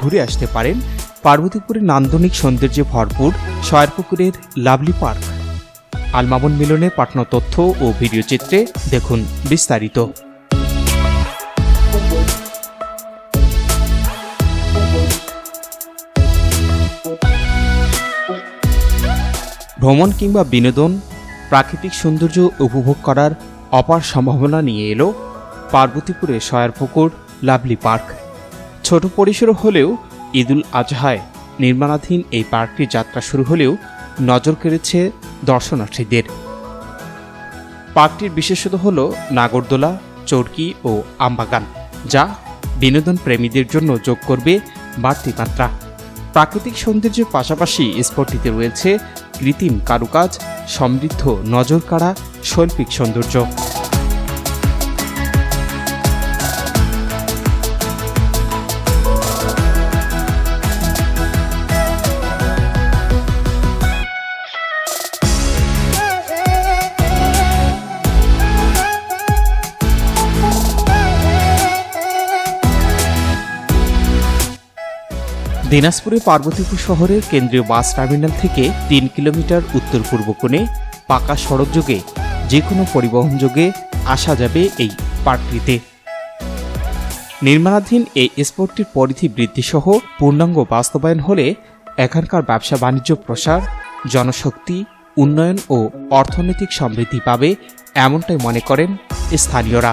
ঘুরে আসতে পারেন পার্বতীপুরের নান্দনিক সৌন্দর্যে ভরপুর শয়ারপুকুরের লাভলি পার্ক। আলমামুন মিলনে পাঠানো তথ্য ও ভিডিও চিত্রে দেখুন বিস্তারিত। ভ্রমণ কিংবা বিনোদন প্রাকৃতিক সৌন্দর্য উপভোগ করার অপার সম্ভাবনা নিয়ে এলো পার্বতীপুরের শয়ারপুকুর লাভলি পার্ক। ছোট পরিসর হলেও ঈদুল আজহায় নির্মাণাধীন এই পার্কটির যাত্রা শুরু হলেও নজর কেড়েছে দর্শনার্থীদের। পার্কটির বিশেষত হল নাগরদোলা, চরকি ও আমবাগান, যা বিনোদন প্রেমীদের জন্য যোগ করবে বাড়তি মাত্রা। প্রাকৃতিক সৌন্দর্যের পাশাপাশি স্পটটিতে রয়েছে কৃত্রিম কারুকাজ সমৃদ্ধ নজরকাড়া শৈল্পিক সৌন্দর্য। দিনাজপুরে পার্বতীপুর শহরের কেন্দ্রীয় বাস টার্মিনাল থেকে তিন কিলোমিটার উত্তর পূর্ব কোণে পাকা সড়ক যোগে যে কোনো পরিবহন যোগে আসা যাবে এই পার্কটিতে। নির্মাণাধীন এই স্পোর্টটির পরিধি বৃদ্ধি সহ পূর্ণাঙ্গ বাস্তবায়ন হলে এখানকার ব্যবসা বাণিজ্য প্রসার, জনশক্তি, উন্নয়ন ও অর্থনৈতিক সমৃদ্ধি পাবে, এমনটাই মনে করেন স্থানীয়রা।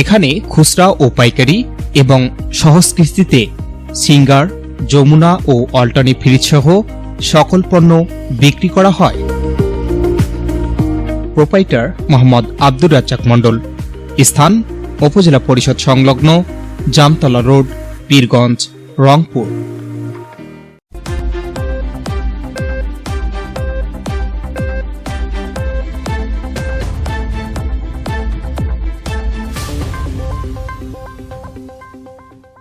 এখানে খুচরা ও পাইকারি এবং সহজ সিঙ্গার, যমুনা ও অল্টানি ফ্রিজ সহ সকল পণ্য বিক্রি করা হয়। প্রোপাইটার মোহাম্মদ আব্দুর রাজ্জাক মণ্ডল। স্থান, উপজেলা পরিষদ সংলগ্ন জামতলা রোড, পীরগঞ্জ, রংপুর।